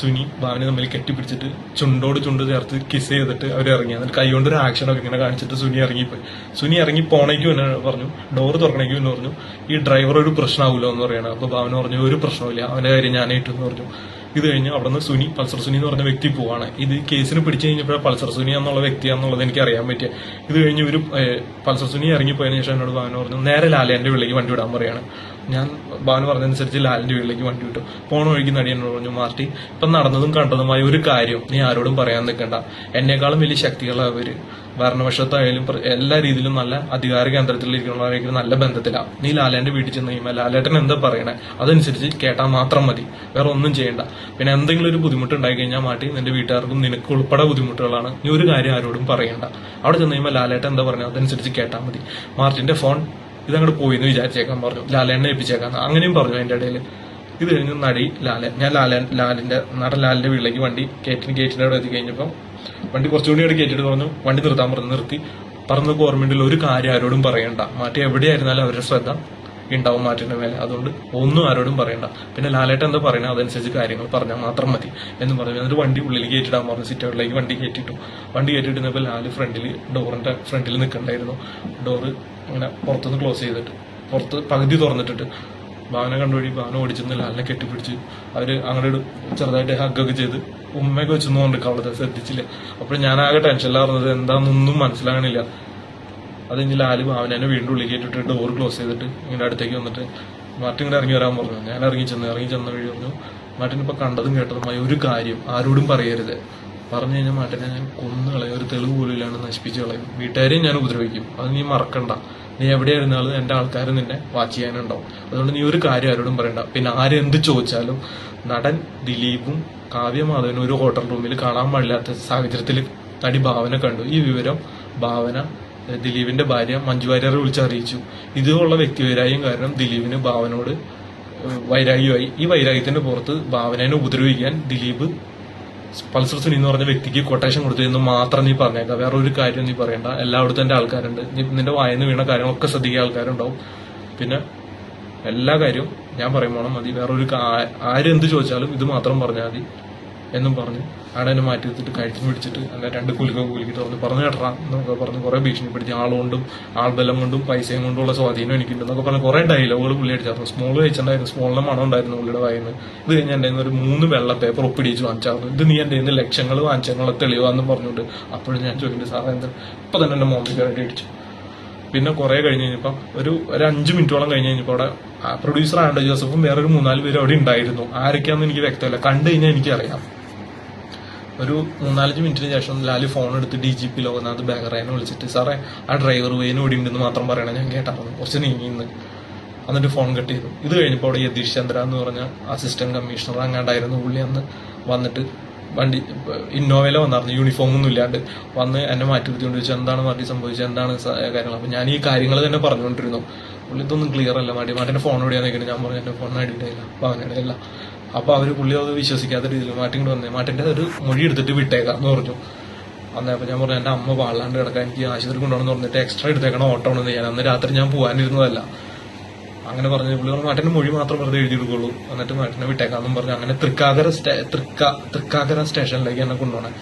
സുനി ഭാവനെ തമ്മിൽ കെട്ടിപ്പിടിച്ചിട്ട് ചുണ്ടോട് ചുണ്ട് ചേർത്ത് കിസ് ചെയ്തിട്ട് അവർ ഇറങ്ങി എന്നിട്ട് കൈകൊണ്ട് ഒരു ആക്ഷൻ ഒക്കെ ഇങ്ങനെ കാണിച്ചിട്ട് സുനി ഇറങ്ങിപ്പോയി. സുനി ഇറങ്ങി പോണേക്കും എന്നെ പറഞ്ഞു ഡോർ തുറക്കണേക്കും എന്ന് പറഞ്ഞു ഈ ഡ്രൈവർ ഒരു പ്രശ്നമാവില്ല എന്ന് പറയണം. അപ്പൊ ഭാവന പറഞ്ഞു ഒരു പ്രശ്നമില്ല അവന്റെ കാര്യം എന്ന് പറഞ്ഞു. ഇത് കഴിഞ്ഞ് അവിടുന്ന് സുനി പൾസർ സുനി എന്ന് പറഞ്ഞ വ്യക്തി പോവാണ്. ഇത് കേസിന് പിടിച്ചു കഴിഞ്ഞപ്പോഴാണ് പൾസർ സുനി എന്നുള്ള വ്യക്തിയാണെന്നുള്ളത് എനിക്ക് അറിയാൻ പറ്റിയ. ഇത് കഴിഞ്ഞ് ഒരു പൾസർ സുനി ഇറങ്ങിപ്പോയതിനു ശേഷം എന്നോട് ഭാവന പറഞ്ഞു നേരെ ലാലേന്റെ വീട്ടിലേക്ക് വണ്ടി വിടാൻ പറയാണ്. ഞാൻ ഭാവന പറഞ്ഞതനുസരിച്ച് ലാലിന്റെ വീട്ടിലേക്ക് വണ്ടി വിട്ടു. പോണ വഴിക്ക് നടി എന്നോട് പറഞ്ഞു മാർട്ടി ഇപ്പം നടന്നതും കണ്ടതുമായ ഒരു കാര്യം നീ ആരോടും പറയാൻ നിൽക്കണ്ട. എന്നെക്കാളും വലിയ ശക്തികളാണ് അവർ ഭരണപക്ഷത്തായാലും എല്ലാ രീതിയിലും നല്ല അധികാര കേന്ദ്രത്തിലിരിക്കുന്നവരായിരിക്കും നല്ല ബന്ധത്തിലാണ് നീ ലാലേന്റെ വീട്ടിൽ ചെന്ന് കഴിയുമ്പോൾ ലാലേട്ടൻ എന്താ പറയണേ? അതനുസരിച്ച് കേട്ടാൽ മാത്രം മതി. വേറെ ഒന്നും ചെയ്യണ്ട. പിന്നെ എന്തെങ്കിലും ഒരു ബുദ്ധിമുട്ട് ഉണ്ടായി കഴിഞ്ഞാൽ മാറ്റി നിന്റെ വീട്ടുകാർക്കും നിനക്ക് ഉൾപ്പെടെ ബുദ്ധിമുട്ടുകളാണ്. നീ ഒരു കാര്യം ആരോടും പറയണ്ട. അവിടെ ചെന്ന് കഴിയുമ്പോൾ ലാലേട്ടൻ എന്താ പറയുന്നത് അതനുസരിച്ച് കേട്ടാൽ മതി. മാർട്ടിന്റെ ഫോൺ ഇതങ്ങോട്ട് പോയി എന്ന് വിചാരിച്ചേക്കാൻ പറഞ്ഞു. ലാലേനെ ഏൽപ്പിച്ചേക്കാൻ അങ്ങനെയും പറഞ്ഞു അതിന്റെ ഇടയിൽ ഇത് കഴിഞ്ഞ് നടി ലാലൻ ഞാൻ ലാലൻ ലാലിന്റെ നടൻ ലാലിന്റെ വീട്ടിലേക്ക് വണ്ടി ഗേറ്റിന് ഗേറ്റിന്റെ അവിടെ എത്തി കഴിഞ്ഞപ്പോൾ വണ്ടി കുറച്ചുകൂടി അവിടെ കയറ്റിട്ട് പറഞ്ഞു വണ്ടി നിർത്താൻ പറഞ്ഞു നിർത്തി. പറഞ്ഞ ഗവൺമെന്റിൽ ഒരു കാര്യം ആരോടും പറയണ്ട. മാറ്റി എവിടെയായിരുന്നാലും അവരുടെ ശ്രദ്ധ ഉണ്ടാവും മാറ്റിന്റെ മേലെ. അതുകൊണ്ട് ഒന്നും ആരോടും പറയണ്ട. പിന്നെ ലാലേട്ടൻ എന്താ പറയുന്നത് അതനുസരിച്ച് കാര്യങ്ങൾ പറഞ്ഞാൽ മാത്രം മതി എന്ന് പറഞ്ഞു. എന്നിട്ട് വണ്ടി ഉള്ളിൽ കയറ്റിടാൻ പറഞ്ഞു സിറ്റൗട്ടിലേക്ക് വണ്ടി കയറ്റിട്ടു വണ്ടി കയറ്റിട്ടുന്നപ്പോൾ ലാൽ ഫ്രണ്ടിൽ ഡോറിന്റെ ഫ്രണ്ടിൽ നിൽക്കണ്ടായിരുന്നു ഡോറ് ഇങ്ങനെ പുറത്തുനിന്ന് ക്ലോസ് ചെയ്തിട്ട് പുറത്ത് പകുതി തുറന്നിട്ടിട്ട് ഭാവന കണ്ടുവഴി ഭാവന ഓടിച്ചെന്ന് ലാലിനെ കെട്ടിപ്പിടിച്ച് അവർ അങ്ങോട്ട് ചെറുതായിട്ട് ഹഗ്ഗൊക്കെ ചെയ്ത് ഉമ്മയൊക്കെ വെച്ചെന്ന് കൊണ്ട് അവിടുത്തെ ശ്രദ്ധിച്ചില്ല അപ്പോൾ ഞാൻ ആകെ ടെൻഷനിലായിരുന്നത് എന്താണെന്നൊന്നും മനസ്സിലാകണില്ല. അത് കഴിഞ്ഞ് ലാൽ ഭാവനെ വീണ്ടും ഉള്ളിൽ കയറ്റിട്ട് ഡോർ ക്ലോസ് ചെയ്തിട്ട് ഇങ്ങനെ അടുത്തേക്ക് വന്നിട്ട് മാർട്ടിൻ കൂടെ ഇറങ്ങി വരാൻ പറഞ്ഞു. ഞാൻ ഇറങ്ങി ചെന്ന് ഇറങ്ങി ചെന്ന വഴി പറഞ്ഞു മാർട്ടിൻ ഇപ്പൊ കണ്ടതും കേട്ടതുമായ ഒരു കാര്യം ആരോടും പറയരുത്. പറഞ്ഞു കഴിഞ്ഞാൽ മാർട്ടിനെ ഞാൻ കൊന്നു കളയും. ഒരു തെളിവ് പോലും ഇല്ലാണ്ട് നശിപ്പിച്ച് കളയും. വീട്ടുകാരെയും ഞാൻ ഉപദ്രവിക്കും. അത് നീ മറക്കണ്ട. നീ എവിടെയായിരുന്നാലും എന്റെ ആൾക്കാർ നിന്നെ വാച്ച് ചെയ്യാനുണ്ടാവും. അതുകൊണ്ട് നീ ഒരു കാര്യം ആരോടും പറയണ്ട. പിന്നെ ആരെന്ത് ചോദിച്ചാലും നടൻ ദിലീപും കാവ്യമാധവനും ഒരു ഹോട്ടൽ റൂമിൽ കാണാൻ പാടില്ലാത്ത സാഹചര്യത്തിൽ നടി ഭാവന കണ്ടു. ഈ വിവരം ഭാവന ദിലീപിന്റെ ഭാര്യ മഞ്ജു വാര്യരെ വിളിച്ചറിയിച്ചു. ഇതുള്ള വ്യക്തിവൈരാഗ്യം കാരണം ദിലീപിന് ഭാവനോട് വൈരാഗ്യമായി. ഈ വൈരാഗ്യത്തിന്റെ പുറത്ത് ഭാവനനെ ഉപദ്രവിക്കാൻ ദിലീപ് പൾസർ സുനി എന്ന് പറഞ്ഞ വ്യക്തിക്ക് കൊട്ടേഷൻ കൊടുത്തു എന്ന് മാത്രം നീ പറഞ്ഞേക്കാം. വേറെ ഒരു കാര്യം നീ പറയണ്ട. എല്ലായിടത്തും എന്റെ ആൾക്കാരുണ്ട്. നിന്റെ വായന്ന് വീണ കാര്യങ്ങളൊക്കെ ശ്രദ്ധിക്കുക. ആൾക്കാരുണ്ടാവും. പിന്നെ എല്ലാ കാര്യവും ഞാൻ പറയുമ്പോൾ മതി. വേറൊരു ആരെന്ത് ചോദിച്ചാലും ഇത് മാത്രം പറഞ്ഞാൽ മതി. എന്നും പറഞ്ഞ്. അവിടെ മാറ്റി വെച്ചിട്ട് കഴുത്തിന് പിടിച്ചിട്ട് അല്ല രണ്ട് കുലുക്ക കുലുക്കിട്ട് പറഞ്ഞു പറഞ്ഞു കേട്ടാ എന്നൊക്കെ പറഞ്ഞ് കുറെ ഭീഷണിപ്പെടുത്തി ആളുകൊണ്ടും ആൾബലം കൊണ്ടും പൈസയും കൊണ്ടുള്ള സ്വാധീനം എനിക്കുണ്ട് എന്നൊക്കെ പറഞ്ഞ് കുറെ ഡയലോഗുകൾ പുള്ളി അടിച്ചായിരുന്നു. സ്മോൾ കഴിച്ചിട്ടുണ്ടായിരുന്നു സ്മോളിന്റെ മണം ഉണ്ടായിരുന്നു പുള്ളിയുടെ വായിന്ന്. ഇത് കഴിഞ്ഞ് എന്റെ ഒരു മൂന്ന് വെള്ള പേപ്പർ ഒപ്പിടിച്ച് വാങ്ങിച്ചായിരുന്നു ഇത് നീ കയ്യിൽ ലക്ഷങ്ങൾ വാങ്ങിച്ചങ്ങളെ തെളിവാന്ന് പറഞ്ഞുകൊണ്ട് അപ്പോഴും ഞാൻ ചോദിക്കുന്നത് സാറേ എന്താ? ഇപ്പൊ തന്നെ എന്റെ മോമിൽ കയറി അടിച്ചു. പിന്നെ കുറെ കഴിഞ്ഞ് കഴിഞ്ഞപ്പോൾ ഒരു ഒരു അഞ്ച് മിനിറ്റോളം കഴിഞ്ഞ് കഴിഞ്ഞപ്പോൾ അവിടെ പ്രൊഡ്യൂസർ ആൻഡോ ജോസഫും വേറൊരു മൂന്നാൽ പേര് അവിടെ ഉണ്ടായിരുന്നു. ആരൊക്കെയാണെന്ന് എനിക്ക് വ്യക്തമല്ല. കണ്ടു കഴിഞ്ഞാൽ എനിക്കറിയാം. ഒരു മൂന്നാലഞ്ച് മിനിറ്റിന് ശേഷം ലാലി ഫോൺ എടുത്ത് ഡി ജി പി ലോകനാഥ് ബെഹ്റേനെ വിളിച്ചിട്ട് സാറേ ആ ഡ്രൈവർ വേന് ഓടി ഉണ്ടെന്ന് മാത്രം പറയണേ ഞാൻ കേട്ടായിരുന്നു കുറച്ച് നീങ്ങി നീങ്ങിന്ന് എന്നിട്ട് ഫോൺ കട്ട് ചെയ്തു. ഇത് കഴിഞ്ഞപ്പോൾ അവിടെ യതീഷ് ചന്ദ്ര എന്ന് പറഞ്ഞ അസിസ്റ്റന്റ് കമ്മീഷണർ അങ്ങാണ്ടായിരുന്നു പുള്ളി അന്ന് വന്നിട്ട് വണ്ടി ഇന്നോവയിലെ വന്നായിരുന്നു യൂണിഫോം ഒന്നും ഇല്ലാണ്ട് വന്ന് എന്നെ മാറ്റി നിർത്തിക്കൊണ്ട് ചോദിച്ചു എന്താണ് മാറ്റി സംഭവിച്ചത്? എന്താണ് കാര്യങ്ങൾ അപ്പം ഞാൻ ഈ കാര്യങ്ങൾ തന്നെ പറഞ്ഞുകൊണ്ടിരുന്നു. പുള്ളി ഇതൊന്നും ക്ലിയർ അല്ല. മാറ്റി മാറ്റിന്റെ ഫോൺ എവിടെയാന്ന് നിൽക്കുന്നത് ഞാൻ പറഞ്ഞു എന്റെ ഫോൺ അടിയിട്ടില്ല അപ്പം അങ്ങനെ അല്ല അപ്പൊ അവർ പുള്ളി അത് വിശ്വസിക്കാത്ത രീതിയിൽ മാറ്റി കൊണ്ട് വന്നേ. മാറ്റിന്റെ ഒരു മൊഴി എടുത്തിട്ട് വിട്ടേക്കാം എന്ന് പറഞ്ഞു. അന്നേപ്പൊ ഞാൻ പറഞ്ഞു എന്റെ അമ്മ പാളാണ്ട് കിടക്കാൻ എനിക്ക് ആശുപത്രി കൊണ്ടുവന്നു പറഞ്ഞിട്ട് എക്സ്ട്രാ എടുത്തേക്കണം ഉണ്ടെന്ന് ഞാൻ. അന്ന് രാത്രി ഞാൻ പോകാനിരുന്നതല്ല അങ്ങനെ പറഞ്ഞു പുള്ളി പറഞ്ഞു മാറ്റിന്റെ മൊഴി മാത്രം വെറുതെ എഴുതിയെടുക്കുള്ളൂ. എന്നിട്ട് മാറ്റിനെ വിട്ടേക്കാന്നും പറഞ്ഞു. അങ്ങനെ തൃക്കാക്കര സ്റ്റേ- തൃക്ക തൃക്കാക്കര സ്റ്റേഷനിലേക്ക് എന്നെ കൊണ്ടുപോകണേ.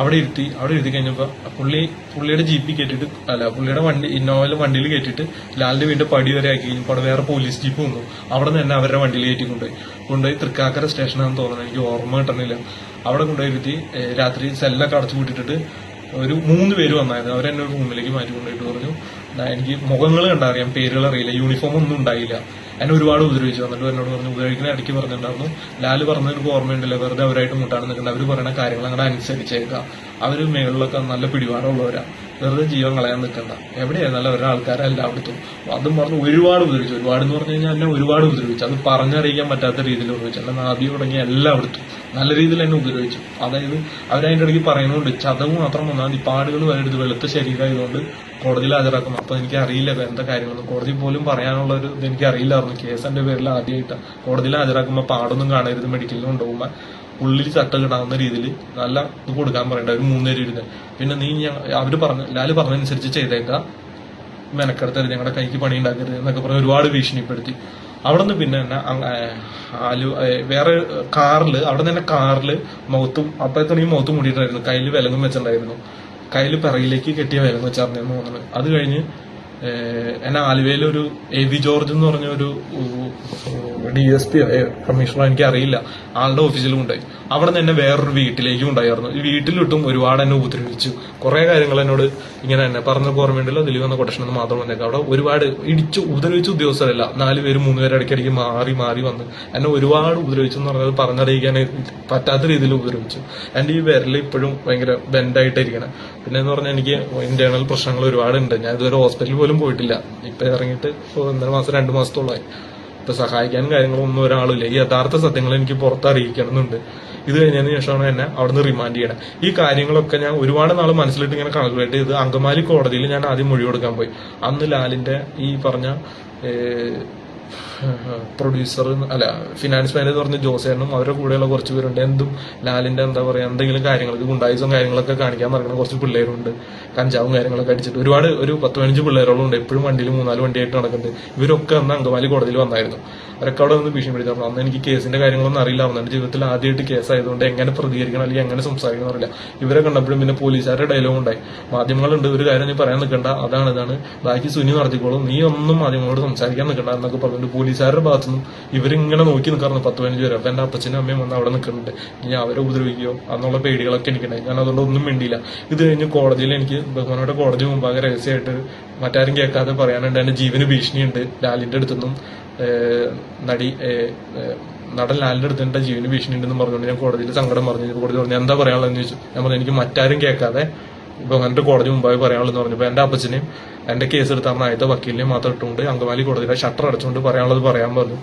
അവിടെ ഇരുത്തി അവിടെ ഇരുത്തി കഴിഞ്ഞപ്പോ പുള്ളി പുള്ളിയുടെ ജീപ്പിൽ കേട്ടിട്ട് അല്ല പുള്ളിയുടെ വണ്ടി ഇന്നോവയിലെ വണ്ടിയിൽ കയറ്റിട്ട് ലാലിന്റെ വീണ്ടും പടി വരെ ആക്കി. കഴിഞ്ഞപ്പോൾ അവിടെ വേറെ പോലീസ് ജീപ്പ് വന്നു. അവിടെ നിന്ന് തന്നെ അവരുടെ വണ്ടിയിൽ കയറ്റി കൊണ്ടുപോയി. കൊണ്ടുപോയി തൃക്കാക്കര സ്റ്റേഷനാണെന്ന് തോന്നുന്നത് എനിക്ക് ഓർമ്മ കിട്ടണില്ല അവിടെ കൊണ്ടുപോയി ഇരുത്തി രാത്രി സെല്ലൊക്കെ അടച്ചു കൂട്ടിട്ടിട്ട് ഒരു മൂന്ന് പേര് വന്നായിരുന്നു. അവരെന്നെ ഒരു റൂമിലേക്ക് മാറ്റി കൊണ്ടുപോയിട്ട് പറഞ്ഞു "ദാ എനിക്ക് മുഖങ്ങൾ കണ്ടറിയാം പേരുകൾ അറിയില്ല യൂണിഫോം ഒന്നും ഉണ്ടായില്ല. എന്നെ ഒരുപാട് ഉപദ്രവിച്ചു. വന്നിട്ട് എന്നോട് പറഞ്ഞു ഉപദ്രവിക്കുന്ന ഇടയ്ക്ക് പറഞ്ഞിട്ടുണ്ടായിരുന്നു. ലാൽ പറഞ്ഞത് ഓർമ്മയുണ്ടല്ലോ വെറുതെ അവരായിട്ട് മുട്ടാണ് നിൽക്കുന്നത് അവർ പറയുന്ന കാര്യങ്ങൾ അങ്ങനെ അനുസരിച്ചേക്കാം അവർ മേളിലൊക്കെ നല്ല പിടിപാടുള്ളവരാ വെറുതെ ജീവൻ കളയാൻ നിൽക്കണ്ട. നല്ല ഒരു ആൾക്കാരെ എല്ലായിടത്തും? അതും പറഞ്ഞ് ഒരുപാട് ഉപദ്രവിച്ചു. ഒരുപാട് എന്ന് പറഞ്ഞു കഴിഞ്ഞാൽ എന്നെ ഒരുപാട് ഉപദ്രവിച്ചു. അത് പറഞ്ഞറിയിക്കാൻ പറ്റാത്ത രീതിയിൽ ഉപദ്രവിച്ചു. എന്നെ നാദി തുടങ്ങിയ എല്ലായിടത്തും നല്ല രീതിയിൽ എന്നെ ഉപദ്രവിച്ചു. അതായത് അവരതിന്റെ ഇടയ്ക്ക് പറയുന്നുണ്ട് ചതവ് മാത്രം വന്നാൽ മതി. പാടുകൾ വരരുത് വെളുത്ത ശരീരമായതുകൊണ്ട് കോടതിയിൽ ഹാജരാക്കും. അപ്പൊ എനിക്ക് അറിയില്ല എന്താ കാര്യങ്ങളൊന്നും കോടതി പോലും പറയാനുള്ള ഒരു ഇത് എനിക്ക് അറിയില്ലായിരുന്നു കേസ് എന്റെ പേരിൽ ആദ്യമായിട്ട്. കോടതിയിൽ ഹാജരാക്കുമ്പോൾ പാടൊന്നും കാണരുത്. മെഡിക്കലിൽ കൊണ്ടുപോകുമ്പോൾ ഉള്ളിൽ ചട്ട കിടാവുന്ന രീതിയിൽ നല്ല ഇത് കൊടുക്കാൻ പറയണ്ട. ഒരു മൂന്നേര് ഇരുന്ന്. പിന്നെ നീ അവർ പറഞ്ഞ ലാൽ പറഞ്ഞതനുസരിച്ച് ചെയ്തേക്കാം. മെനക്കെടുത്തരുത് ഞങ്ങളുടെ കൈക്ക് പണി ഉണ്ടാക്കരുത് എന്നൊക്കെ പറഞ്ഞ് ഒരുപാട് ഭീഷണിപ്പെടുത്തി. അവിടെ നിന്ന് പിന്നെ ഏഹ്, ആലു വേറെ കാറിൽ അവിടെ നിന്ന് തന്നെ കാറിൽ മുഖത്തും അപ്പോഴത്തേക്കും മൗത്തും മൂടിയിട്ടായിരുന്നു. കയ്യിൽ വിലങ്ങും വെച്ചിട്ടുണ്ടായിരുന്നു. കയ്യിൽ പിറകിലേക്ക് കെട്ടിയ വിലങ്ങ് വെച്ചാർന്നു തോന്നുന്നത് അത് കഴിഞ്ഞ് എന്നെ ആലുവയിൽ ഒരു എ വി ജോർജ് എന്ന് പറഞ്ഞ ഒരു ഡി എസ് പി കമ്മീഷണർ എനിക്ക് അറിയില്ല ആളുടെ ഓഫീസിലും ഉണ്ടായി. അവിടെ നിന്ന് എന്നെ വേറൊരു വീട്ടിലേക്കും ഉണ്ടായിരുന്നു. ഈ വീട്ടിലിട്ടും ഒരുപാട് എന്നെ ഉപദ്രവിച്ചു. കുറെ കാര്യങ്ങൾ എന്നോട് ഇങ്ങനെ തന്നെ പറഞ്ഞ ഓർമ്മയുണ്ടല്ലോ ദിലീപ് വന്ന കൊട്ടേഷൻ മാത്രം വന്നേക്കാം. അവിടെ ഒരുപാട് ഇടിച്ചു ഉപദ്രവിച്ച ഉദ്യോഗസ്ഥരല്ല. നാല് പേര് മൂന്ന് പേര് ഇടയ്ക്കിടയ്ക്ക് മാറി മാറി വന്ന് എന്നെ ഒരുപാട് ഉപദ്രവിച്ചു എന്ന് പറഞ്ഞത് പറഞ്ഞറിയിക്കാൻ പറ്റാത്ത രീതിയിൽ ഉപദ്രവിച്ചു. എന്റെ ഈ വിരൽ ഇപ്പോഴും ഭയങ്കര ബെൻഡായിട്ടിരിക്കണം. പിന്നെ എന്ന് പറഞ്ഞാൽ എനിക്ക് ഇന്റേണൽ പ്രശ്നങ്ങൾ ഒരുപാട് ഉണ്ട് ഞാൻ ഇതുവരെ ഹോസ്പിറ്റലിൽ പോലും പോയിട്ടില്ല. ഇപ്പൊ ഇറങ്ങിയിട്ട് ഒന്നര മാസം രണ്ട് മാസത്തോളമായി. ഇപ്പൊ സഹായിക്കാനും കാര്യങ്ങളൊന്നും ഒരാളില്ല ഈ യഥാർത്ഥ സത്യങ്ങൾ എനിക്ക് പുറത്തറിയിക്കണമെന്നുണ്ട് ഇത് കഴിഞ്ഞതിന് ശേഷമാണ് എന്നെ അവിടുന്ന് റിമാൻഡ് ചെയ്യണം. ഈ കാര്യങ്ങളൊക്കെ ഞാൻ ഒരുപാട് നാൾ മനസ്സിലിട്ട് ഇങ്ങനെ കാൽക്കുലേറ്റ് ചെയ്ത് അങ്കമാലി കോടതിയിൽ ഞാൻ ആദ്യം മൊഴി കൊടുക്കാൻ പോയി. അന്ന് ലാലിന്റെ ഈ പറഞ്ഞ പ്രൊഡ്യൂസർ അല്ല ഫിനാൻസ് മാനേജർ പറഞ്ഞ ജോസേനും അവരുടെ കൂടെയുള്ള കുറച്ച് പേരുണ്ട്. എന്തും ലാലിന്റെ എന്താ പറയാ എന്തെങ്കിലും കാര്യങ്ങൾക്ക് ഗുണ്ടായുസം കാര്യങ്ങളൊക്കെ കാണിക്കാൻ നടക്കുന്ന കുറച്ച് പിള്ളേരുണ്ട്. കഞ്ചാവും കാര്യങ്ങളൊക്കെ അടിച്ചിട്ട് ഒരുപാട് ഒരു പത്ത് പതിനഞ്ച് പിള്ളേരോളം ഉണ്ട്. എപ്പോഴും വണ്ടിയിൽ മൂന്നാൽ വണ്ടിയായിട്ട് നടക്കുന്നുണ്ട്. ഇവരൊക്കെ അന്ന് അങ്കമാലി കോടതിയിൽ വന്നായിരുന്നു. അവരൊക്കെ അവിടെ നിന്ന് ഭീഷണിപ്പെടുത്തി അന്ന് എനിക്ക് കേസിന്റെ കാര്യങ്ങളൊന്നും അറിയില്ലായിരുന്നു എന്റെ ജീവിതത്തിൽ ആദ്യമായിട്ട് കേസ് ആയതുകൊണ്ട് എങ്ങനെ പ്രതികരിക്കണം അല്ലെങ്കിൽ എങ്ങനെ സംസാരിക്കണം അറിയില്ല ഇവരെ കണ്ടപ്പോഴും പിന്നെ പോലീസുകാരുടെ ഡയലോഗ് ഉണ്ടായി. മാധ്യമങ്ങളുണ്ട്. ഒരു കാര്യം നീ പറയാൻ നിൽക്കണ്ട. അതാണ് ഇതാണ്. ബാക്കി സുനി നടത്തിക്കോളും. നീ ഒന്നും മാധ്യമങ്ങളോട് സംസാരിക്കാൻ നിൽക്കണ്ട എന്നൊക്കെ പറഞ്ഞിട്ട് പോലീസുകാരുടെ ഭാഗത്തുനിന്നും ഇവരിങ്ങനെ നോക്കി നിൽക്കാറുണ്ട്. പത്ത് പതിനഞ്ച് പേര്. അപ്പൊ എന്റെ അപ്പച്ചനും അമ്മയും വന്ന് അവിടെ നിൽക്കുന്നുണ്ട്. ഇനി അവരെ ഉപദ്രവിക്കുകയോ അന്നുള്ള പേടികളൊക്കെ എനിക്കുണ്ടായി. ഞാൻ അതുകൊണ്ട് ഒന്നും മിണ്ടിയില്ല. ഇത് കഴിഞ്ഞ് കോടതിയിൽ എനിക്ക് ബഹുമാനയുടെ കോടതി മുമ്പാകെ രഹസ്യമായിട്ട് മറ്റാരും കേൾക്കാതെ പറയാനുണ്ട്. എന്റെ ജീവന് ഭീഷണിയുണ്ട്. ലാലിന്റെ അടുത്തുനിന്നും നടി നടൻ ലാലിന്റെ അടുത്ത് എന്റെ ജീവന് ഭീഷണി ഉണ്ടെന്ന് പറഞ്ഞുകൊണ്ട് ഞാൻ കോടതിയിൽ സങ്കടം പറഞ്ഞു. കോടതി പറഞ്ഞു എന്താ പറയാനുള്ളതെന്ന് ചോദിച്ചു. ഞാൻ പറഞ്ഞു എനിക്ക് മറ്റാരും കേൾക്കാതെ ഇപ്പൊ എന്റെ കോടതി മുമ്പായി പറയാനുള്ളതെന്ന് പറഞ്ഞപ്പോൾ എന്റെ അപ്പച്ചനെയും എന്റെ കേസ് എടുത്താൽ ആദ്യത്തെ വക്കീലിനെയും മാത്രം ഇട്ടുകൊണ്ട് അങ്കമാലി കോടതിയിലെ ഷട്ടർ അടച്ചുകൊണ്ട് പറയാനുള്ളത് പറയാൻ പറഞ്ഞു.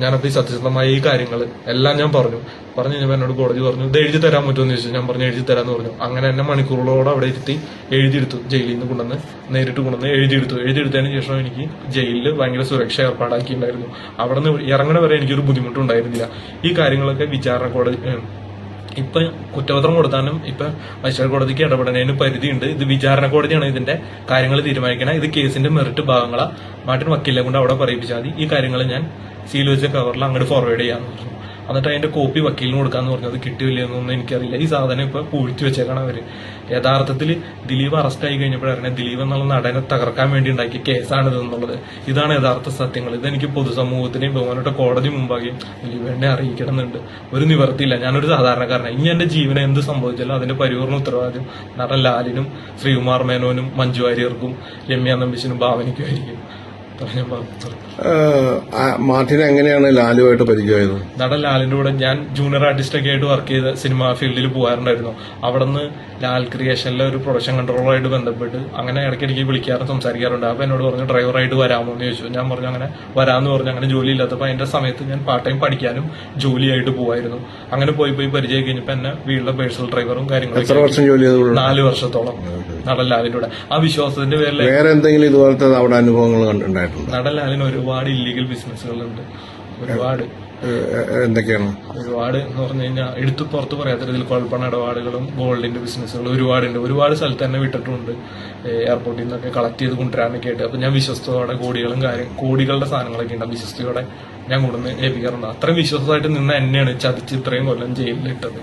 ഞാനപ്പോൾ ഈ സത്യസന്ധമായ ഈ കാര്യങ്ങൾ എല്ലാം ഞാൻ പറഞ്ഞു. പറഞ്ഞു കഴിഞ്ഞപ്പോൾ എന്നോട് കോടതി പറഞ്ഞു ഇത് എഴുതി തരാൻ പറ്റുമെന്ന് ചോദിച്ചു. ഞാൻ പറഞ്ഞു എഴുതി തരാമെന്ന് പറഞ്ഞു. അങ്ങനെ എന്നെ മണിക്കൂറുകളോടെ അവിടെ ഇരുത്തി എഴുതിയെടുത്തു. ജയിലിൽ നിന്ന് കൊണ്ടുവന്ന് നേരിട്ട് കൊണ്ടുവന്ന് എഴുതിയെടുത്തു. എഴുതിയെടുത്തതിന് ശേഷം എനിക്ക് ജയിലിൽ ഭയങ്കര സുരക്ഷ ഏർപ്പാടാക്കിയിട്ടുണ്ടായിരുന്നു. അവിടെ നിന്ന് ഇറങ്ങണ വരെ എനിക്കൊരു ബുദ്ധിമുട്ടുണ്ടായിരുന്നില്ല ഈ കാര്യങ്ങളൊക്കെ വിചാരണ കോടതി ഇപ്പൊ കുറ്റപത്രം കൊടുത്താലും ഇപ്പൊ മജിസ്ട്രേറ്റ് കോടതിക്ക് ഇടപെടുന്നതിന് പരിധിയുണ്ട്. ഇത് വിചാരണ കോടതിയാണ് ഇതിന്റെ കാര്യങ്ങൾ തീരുമാനിക്കണം. ഇത് കേസിന്റെ മെറിറ്റ് ഭാഗങ്ങളാ. മാറ്റിന് വക്കീലെ കൊണ്ട് അവിടെ പറയിപ്പിച്ചാൽ മതി. ഈ കാര്യങ്ങൾ ഞാൻ സീൽ വെച്ച കവറിൽ അങ്ങോട്ട് ഫോർവേഡ് ചെയ്യാന്ന് പറഞ്ഞു. എന്നിട്ട് അതിന്റെ കോപ്പി വക്കീലിന് കൊടുക്കാന്ന് പറഞ്ഞു. അത് കിട്ടിയില്ലെന്നൊന്നും എനിക്കറിയില്ല. ഈ സാധനം ഇപ്പൊ പൂഴ്ത്തി വെച്ചേക്കാണ് അവർ. യഥാർത്ഥത്തിൽ ദിലീപ് അറസ്റ്റ് ആയി കഴിഞ്ഞപ്പോഴാണ് ദിലീപ് എന്നുള്ള നടനെ തകർക്കാൻ വേണ്ടി ഉണ്ടാക്കിയ കേസാണിത് എന്നുള്ളത്. ഇതാണ് യഥാർത്ഥ സത്യങ്ങൾ. ഇതെനിക്ക് പൊതുസമൂഹത്തിനെയും ബഹുമാനോട്ട കോടതി മുമ്പാകെയും ദിലീപ് എന്നെ അറിയിക്കണമെന്നുണ്ട്. ഒരു നിവർത്തിയില്ല ഞാനൊരു സാധാരണക്കാരനാണ് ഇനി എന്റെ ജീവനെ എന്ത് സംഭവിച്ചാലും അതിന്റെ പരിപൂർണ ഉത്തരവാദിത്യം നടൻ ലാലിനും ശ്രീകുമാർ മേനോനും മഞ്ജു വാര്യർക്കും രമ്യ നമ്പിശിനും ഭാവനയ്ക്കും ആയിരിക്കും. മാർട്ടിൻ എങ്ങനെയാണ് ലാലുമായിട്ട് പരിചയമായത്? നടൻ ലാലിന്റെ കൂടെ ഞാൻ ജൂനിയർ ആർട്ടിസ്റ്റ് ഒക്കെ ആയിട്ട് വർക്ക് ചെയ്ത സിനിമാ ഫീൽഡിൽ പോകാറുണ്ടായിരുന്നു അവിടെ നിന്ന് ലാൽ ക്രിയേഷനിലെ ഒരു പ്രൊഡക്ഷൻ കൺട്രോളറായിട്ട് ബന്ധപ്പെട്ട് അങ്ങനെ ഇടയ്ക്കിടയ്ക്ക് വിളിക്കാറും സംസാരിക്കാറുണ്ട്. അപ്പൊ എന്നോട് പറഞ്ഞു ഡ്രൈവറായിട്ട് വരാമോ? എന്ന് ചോദിച്ചു. ഞാൻ പറഞ്ഞു അങ്ങനെ വരാമെന്ന് പറഞ്ഞു. അങ്ങനെ ജോലി ഇല്ലാത്തപ്പോൾ അതിന്റെ സമയത്ത് ഞാൻ പാർട്ട് ടൈം പഠിക്കാനും ജോലിയായിട്ട് പോവായിരുന്നു. അങ്ങനെ പോയി പോയി പരിചയം കഴിഞ്ഞപ്പോൾ എന്നെ വീട്ടിലെ പേഴ്സണൽ ഡ്രൈവറും കാര്യങ്ങളും നാല് വർഷത്തോളം നടൻ ലാലിന്റെ കൂടെ. ആ വിശ്വാസത്തിന്റെ പേരിൽ വേറെ എന്തെങ്കിലും ഇതുപോലത്തെ അവിടെ അനുഭവങ്ങൾ ഉണ്ടായിട്ടുണ്ടോ നടൻ ലാലിന് ഒരുപാട് ഇല്ലീഗൽ ബിസിനസ്സുകളുണ്ട് ഒരുപാട്. എന്തൊക്കെയാണ്? ഒരുപാട് എന്ന് പറഞ്ഞു കഴിഞ്ഞാൽ എടുത്തു പുറത്ത് പറയാത്ത രീതിയിൽ കുഴപ്പണ ഇടപാടുകളും ഗോൾഡിന്റെ ബിസിനസ്സുകളും ഒരുപാടുണ്ട്. ഒരുപാട് സ്ഥലത്ത് തന്നെ വിട്ടിട്ടുണ്ട്. എയർപോർട്ടിൽ നിന്നൊക്കെ കളക്ട് ചെയ്ത് കൊണ്ടുവരാനൊക്കെ ആയിട്ട്. അപ്പൊ ഞാൻ വിശ്വസ്തയോടെ കോടികളും കാര്യം കോടികളുടെ സാധനങ്ങളൊക്കെ ഉണ്ട്. വിശ്വസ്തയോടെ ഞാൻ കൊണ്ടുവന്ന് ഏൽപ്പിക്കാറുണ്ട്. അത്രയും വിശ്വസമായിട്ട് നിന്ന് എന്നെയാണ് ചതിച്ച് ഇത്രയും കൊല്ലം ജയിലിലിട്ടത്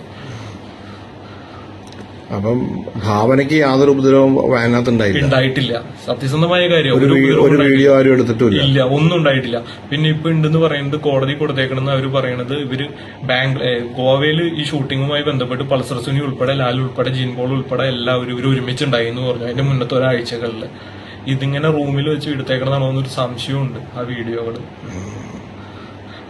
അപ്പം ഭാവനയ്ക്ക് യാതൊരു ഉപദ്രവം അതിനകത്ത് ഉണ്ടായിട്ടില്ല. സത്യസന്ധമായ കാര്യം. ഒരു വീഡിയോ ആരും എടുത്തിട്ടില്ല ഇല്ല ഒന്നും ഉണ്ടായിട്ടില്ല. പിന്നെ ഇപ്പൊ ഉണ്ടെന്ന് പറയുന്നത് കോടതി കൊടുത്തേക്കണെന്ന് അവർ പറയണത് ഇവർ ബാങ്ക് ഗോവയിൽ ഈ ഷൂട്ടിങ്ങുമായി ബന്ധപ്പെട്ട് പൾസർ സുനി ഉൾപ്പെടെ ലാൽ ഉൾപ്പെടെ ജീൻപോൾ ഉൾപ്പെടെ എല്ലാവരും ഇവർ ഒരുമിച്ചുണ്ടായി എന്ന് പറഞ്ഞു അതിന്റെ മുന്നത്തെ ഒരാഴ്ചകളിൽ ഇതിങ്ങനെ റൂമിൽ വെച്ച് എടുത്തേക്കണതാണോ എന്നൊരു സംശയമുണ്ട് ആ വീഡിയോകൾ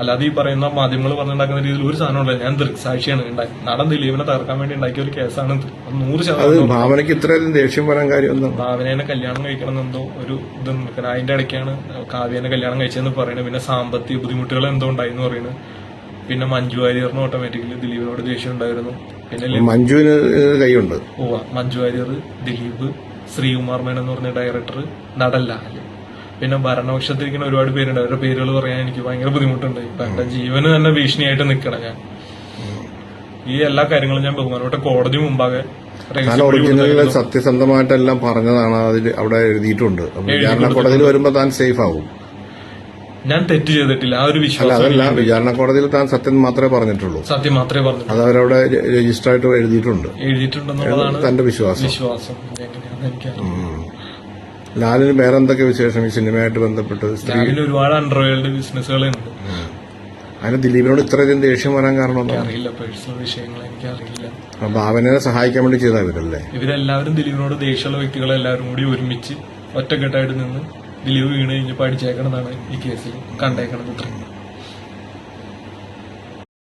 അല്ലാതെ ഈ പറയുന്ന മാധ്യമങ്ങൾ പറഞ്ഞുണ്ടാക്കുന്ന രീതിയിൽ ഒരു സാധനമുണ്ട് ഞാൻ ദൃക്സാക്ഷിയാണ് ഉണ്ടാക്കി നടൻ ദിലീപിനെ തകർക്കാൻ വേണ്ടി ഉണ്ടാക്കിയ ഒരു കേസാണ് നൂറ് ശതമാനം ഭാവനയ്ക്ക് ഇത്രയധികം ദേഷ്യം വരാൻ കാര്യമൊന്നും ഭാവനേനെ കല്യാണം കഴിക്കണം എന്നെന്തോ ഒരു ഇത് അതിന്റെ ഇടയ്ക്കാണ് കാവ്യനെ കല്യാണം കഴിച്ചതെന്ന് പറയുന്നത് പിന്നെ സാമ്പത്തിക ബുദ്ധിമുട്ടുകൾ എന്തോ ഉണ്ടായി എന്ന് പറയുന്നത് പിന്നെ മഞ്ജു വാര്യറിന് ഓട്ടോമാറ്റിക്കലി ദിലീപിനോട് ദേഷ്യം ഉണ്ടായിരുന്നു. പിന്നെ മഞ്ജുവിന് കൈയുണ്ട്. ഓ മഞ്ജു വാര്യർ ദിലീപ് ശ്രീകുമാർ മേനൻ എന്ന് പറഞ്ഞ ഡയറക്ടർ നടല്ല ലാൽ പിന്നെ ഭരണപക്ഷത്തിരിക്കുന്ന ഒരുപാട് പേരുണ്ട്. അവരുടെ പേരുകൾ പറയാൻ എനിക്ക് ഭയങ്കര ബുദ്ധിമുട്ടുണ്ട്. ഇപ്പൊ എന്റെ ജീവന് തന്നെ ഭീഷണിയായിട്ട് നിൽക്കണം ഞാൻ. ഈ എല്ലാ കാര്യങ്ങളും ഞാൻ ബഹുമാനപ്പെട്ട കോടതി മുമ്പാകെ സത്യസന്ധമായിട്ടെല്ലാം പറഞ്ഞതാണ് അതിൽ അവിടെ എഴുതിയിട്ടുണ്ട്. വിചാരണ കോടതിയിൽ വരുമ്പോൾ താൻ സേഫ് ആവും. ഞാൻ തെറ്റ് ചെയ്തിട്ടില്ല. ആ ഒരു വിശ്വാസം അതല്ല. വിചാരണ കോടതിയിൽ താൻ സത്യം മാത്രമേ പറഞ്ഞിട്ടുള്ളൂ. സത്യം മാത്രമേ പറഞ്ഞു അത് അവരവിടെ രജിസ്റ്റർ ആയിട്ട് എഴുതിയിട്ടുണ്ട്. എഴുതിയിട്ടുണ്ടെന്നുള്ളതാണ് തന്റെ വിശ്വാസം. വിശ്വാസം. ലാലിന് വേറെ എന്തൊക്കെ വിശേഷം ഈ സിനിമയായിട്ട് ബന്ധപ്പെട്ട്? സ്ത്രീ ഒരുപാട് അണ്ടർവേൾഡ് ബിസിനസ്സുകളുണ്ട് അതിന് ദിലീപിനോട് ഇത്രയധികം ദേഷ്യം വരാൻ കാരണം അറിയില്ല പേഴ്സണൽ വിഷയങ്ങൾ എനിക്കറിയില്ല. ഭാവനയെ സഹായിക്കാൻ വേണ്ടി ചെയ്ത ഇവരല്ലേ? ഇവരെല്ലാവരും ദിലീപിനോട് ദേഷ്യമുള്ള വ്യക്തികളെല്ലാവരും കൂടി ഒരുമിച്ച് ഒറ്റക്കെട്ടായിട്ട് നിന്ന് ദിലീപ് വീണ് കഴിഞ്ഞപ്പോൾ അടിച്ചേക്കണതാണ് ഈ കേസിൽ കണ്ടേക്കണത് ഇത്രയും.